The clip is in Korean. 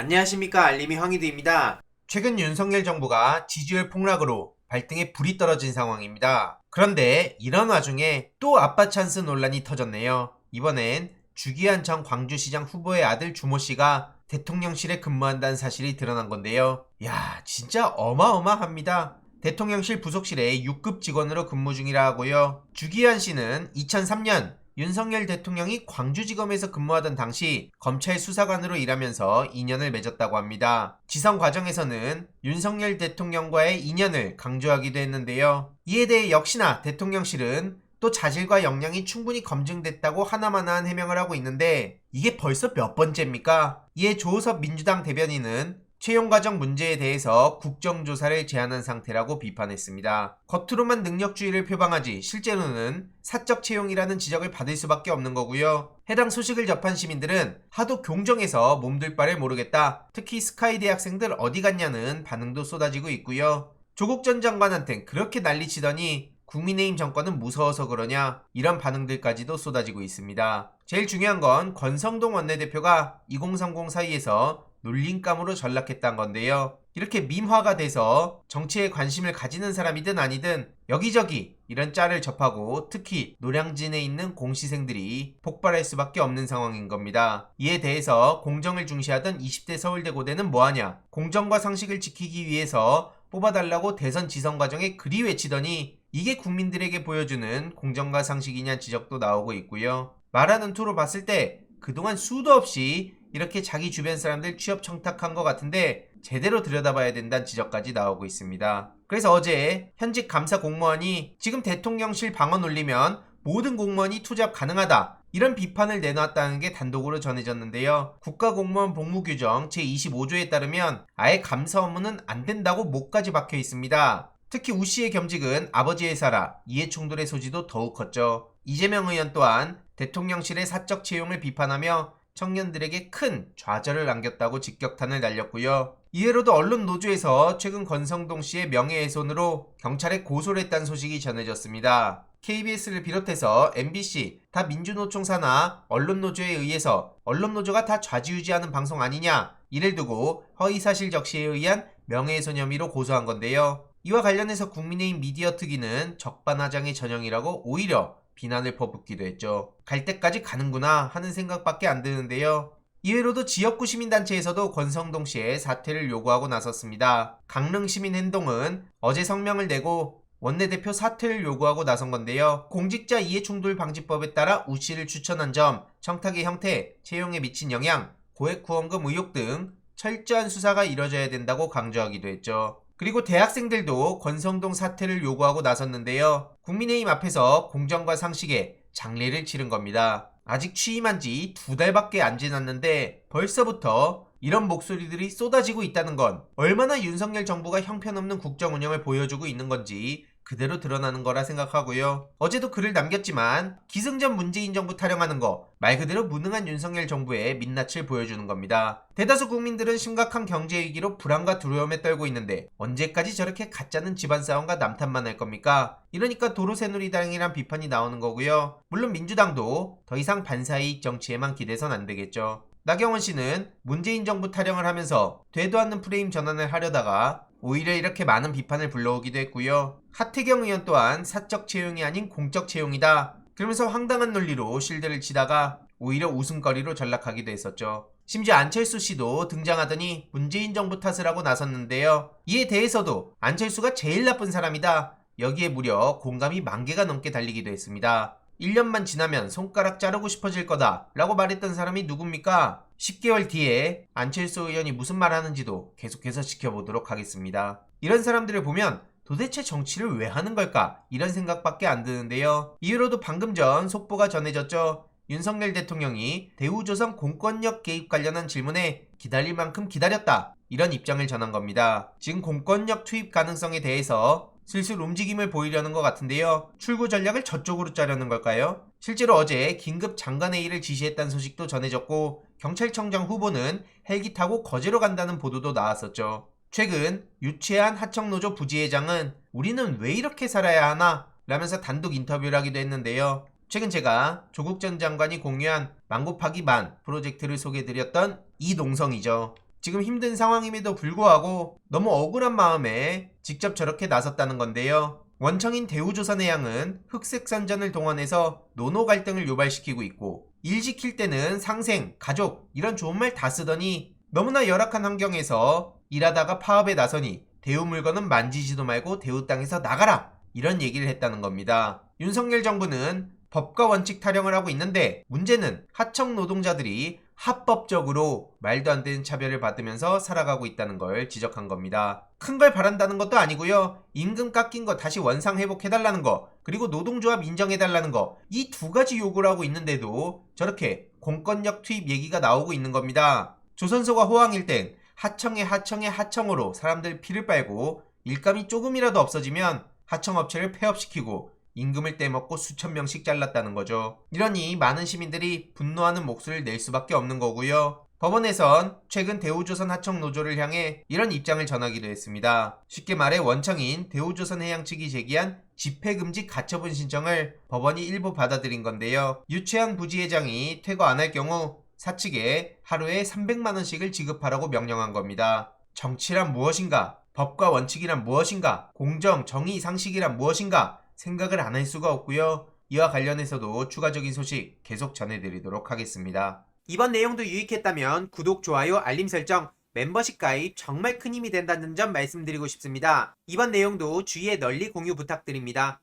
안녕하십니까 알림이 황희두입니다. 최근 윤석열 정부가 지지율 폭락으로 발등에 불이 떨어진 상황입니다. 그런데 이런 와중에 또 아빠 찬스 논란이 터졌네요. 이번엔 주기한 전 광주시장 후보의 아들 주모 씨가 대통령실에 근무한다는 사실이 드러난 건데요. 야, 진짜 어마어마합니다. 대통령실 부속실에 6급 직원으로 근무 중이라 하고요. 주기한 씨는 2003년 윤석열 대통령이 광주지검에서 근무하던 당시 검찰 수사관으로 일하면서 인연을 맺었다고 합니다. 지성 과정에서는 윤석열 대통령과의 인연을 강조하기도 했는데요. 이에 대해 역시나 대통령실은 또 자질과 역량이 충분히 검증됐다고 하나마나한 해명을 하고 있는데 이게 벌써 몇 번째입니까? 이에 조호섭 민주당 대변인은 채용 과정 문제에 대해서 국정조사를 제안한 상태라고 비판했습니다. 겉으로만 능력주의를 표방하지 실제로는 사적 채용이라는 지적을 받을 수밖에 없는 거고요. 해당 소식을 접한 시민들은 하도 경정에서 몸둘 바를 모르겠다. 특히 스카이 대학생들 어디 갔냐는 반응도 쏟아지고 있고요. 조국 전 장관한텐 그렇게 난리치더니 국민의힘 정권은 무서워서 그러냐 이런 반응들까지도 쏟아지고 있습니다. 제일 중요한 건 권성동 원내대표가 2030 사이에서 놀림감으로 전락했다는 건데요. 이렇게 밈화가 돼서 정치에 관심을 가지는 사람이든 아니든 여기저기 이런 짤을 접하고 특히 노량진에 있는 공시생들이 폭발할 수밖에 없는 상황인 겁니다. 이에 대해서 공정을 중시하던 20대 서울대 고대는 뭐하냐? 공정과 상식을 지키기 위해서 뽑아달라고 대선 지선 과정에 그리 외치더니 이게 국민들에게 보여주는 공정과 상식이냐 지적도 나오고 있고요. 말하는 투로 봤을 때 그동안 수도 없이 이렇게 자기 주변 사람들 취업 청탁한 것 같은데 제대로 들여다봐야 된다는 지적까지 나오고 있습니다. 그래서 어제 현직 감사 공무원이 지금 대통령실 방언 올리면 모든 공무원이 투잡 가능하다. 이런 비판을 내놨다는 게 단독으로 전해졌는데요. 국가공무원 복무규정 제25조에 따르면 아예 감사 업무는 안 된다고 목까지 박혀 있습니다. 특히 우 씨의 겸직은 아버지 회사라 이해 충돌의 소지도 더욱 컸죠. 이재명 의원 또한 대통령실의 사적 채용을 비판하며 청년들에게 큰 좌절을 남겼다고 직격탄을 날렸고요. 이외로도 언론 노조에서 최근 권성동 씨의 명예훼손으로 경찰에 고소를 했다는 소식이 전해졌습니다. KBS를 비롯해서 MBC, 다 민주노총 산하 언론노조에 의해서 언론노조가 다 좌지우지하는 방송 아니냐 이를 두고 허위사실 적시에 의한 명예훼손 혐의로 고소한 건데요. 이와 관련해서 국민의힘 미디어 특위는 적반하장의 전형이라고 오히려 비난을 퍼붓기도 했죠. 갈 때까지 가는구나 하는 생각밖에 안 드는데요. 이외로도 지역구 시민단체에서도 권성동 씨의 사퇴를 요구하고 나섰습니다. 강릉 시민행동은 어제 성명을 내고 원내대표 사퇴를 요구하고 나선 건데요. 공직자 이해충돌 방지법에 따라 우 씨를 추천한 점, 청탁의 형태, 채용에 미친 영향, 고액 후원금 의혹 등 철저한 수사가 이뤄져야 된다고 강조하기도 했죠. 그리고 대학생들도 권성동 사퇴를 요구하고 나섰는데요. 국민의힘 앞에서 공정과 상식에 장례를 치른 겁니다. 아직 취임한 지 두 달밖에 안 지났는데 벌써부터 이런 목소리들이 쏟아지고 있다는 건 얼마나 윤석열 정부가 형편없는 국정 운영을 보여주고 있는 건지 그대로 드러나는 거라 생각하고요. 어제도 글을 남겼지만 기승전 문재인 정부 타령하는 거 말 그대로 무능한 윤석열 정부의 민낯을 보여주는 겁니다. 대다수 국민들은 심각한 경제 위기로 불안과 두려움에 떨고 있는데 언제까지 저렇게 가짜는 집안 싸움과 남탓만 할 겁니까? 이러니까 도로 새누리당이란 비판이 나오는 거고요. 물론 민주당도 더 이상 반사이익 정치에만 기대선 안 되겠죠. 나경원 씨는 문재인 정부 타령을 하면서 되도 않는 프레임 전환을 하려다가 오히려 이렇게 많은 비판을 불러오기도 했고요. 하태경 의원 또한 사적 채용이 아닌 공적 채용이다. 그러면서 황당한 논리로 실드를 치다가 오히려 웃음거리로 전락하기도 했었죠. 심지어 안철수 씨도 등장하더니 문재인 정부 탓을 하고 나섰는데요. 이에 대해서도 안철수가 제일 나쁜 사람이다. 여기에 무려 공감이 만 개가 넘게 달리기도 했습니다. 1년만 지나면 손가락 자르고 싶어질 거다 라고 말했던 사람이 누굽니까? 10개월 뒤에 안철수 의원이 무슨 말 하는지도 계속해서 지켜보도록 하겠습니다. 이런 사람들을 보면 도대체 정치를 왜 하는 걸까? 이런 생각밖에 안 드는데요. 이후로도 방금 전 속보가 전해졌죠. 윤석열 대통령이 대우조선 공권력 개입 관련한 질문에 기다릴 만큼 기다렸다. 이런 입장을 전한 겁니다. 지금 공권력 투입 가능성에 대해서 슬슬 움직임을 보이려는 것 같은데요. 출구 전략을 저쪽으로 짜려는 걸까요? 실제로 어제 긴급 장관회의를 지시했다는 소식도 전해졌고 경찰청장 후보는 헬기 타고 거제로 간다는 보도도 나왔었죠. 최근 유채한 하청노조 부지회장은 우리는 왜 이렇게 살아야 하나? 라면서 단독 인터뷰를 하기도 했는데요. 최근 제가 조국 전 장관이 공유한 망고파기 만 프로젝트를 소개해드렸던 이농성이죠. 지금 힘든 상황임에도 불구하고 너무 억울한 마음에 직접 저렇게 나섰다는 건데요. 원청인 대우조선해양은 흑색 선전을 동원해서 노노 갈등을 유발시키고 있고 일 시킬 때는 상생, 가족 이런 좋은 말 다 쓰더니 너무나 열악한 환경에서 일하다가 파업에 나서니 대우 물건은 만지지도 말고 대우 땅에서 나가라 이런 얘기를 했다는 겁니다. 윤석열 정부는 법과 원칙 타령을 하고 있는데 문제는 하청 노동자들이 합법적으로 말도 안 되는 차별을 받으면서 살아가고 있다는 걸 지적한 겁니다. 큰 걸 바란다는 것도 아니고요. 임금 깎인 거 다시 원상 회복해달라는 거, 그리고 노동조합 인정해달라는 거, 이 두 가지 요구를 하고 있는데도 저렇게 공권력 투입 얘기가 나오고 있는 겁니다. 조선소가 호황일 땐 하청에 하청에 하청으로 사람들 피를 빨고 일감이 조금이라도 없어지면 하청업체를 폐업시키고 임금을 떼먹고 수천 명씩 잘랐다는 거죠. 이러니 많은 시민들이 분노하는 목소리를 낼 수밖에 없는 거고요. 법원에선 최근 대우조선 하청 노조를 향해 이런 입장을 전하기도 했습니다. 쉽게 말해 원청인 대우조선 해양 측이 제기한 집회금지 가처분 신청을 법원이 일부 받아들인 건데요. 유채한 부지회장이 퇴거 안 할 경우 사측에 하루에 300만 원씩을 지급하라고 명령한 겁니다. 정치란 무엇인가? 법과 원칙이란 무엇인가? 공정, 정의, 상식이란 무엇인가? 생각을 안 할 수가 없고요. 이와 관련해서도 추가적인 소식 계속 전해드리도록 하겠습니다. 이번 내용도 유익했다면 구독, 좋아요, 알림 설정, 멤버십 가입 정말 큰 힘이 된다는 점 말씀드리고 싶습니다. 이번 내용도 주위에 널리 공유 부탁드립니다.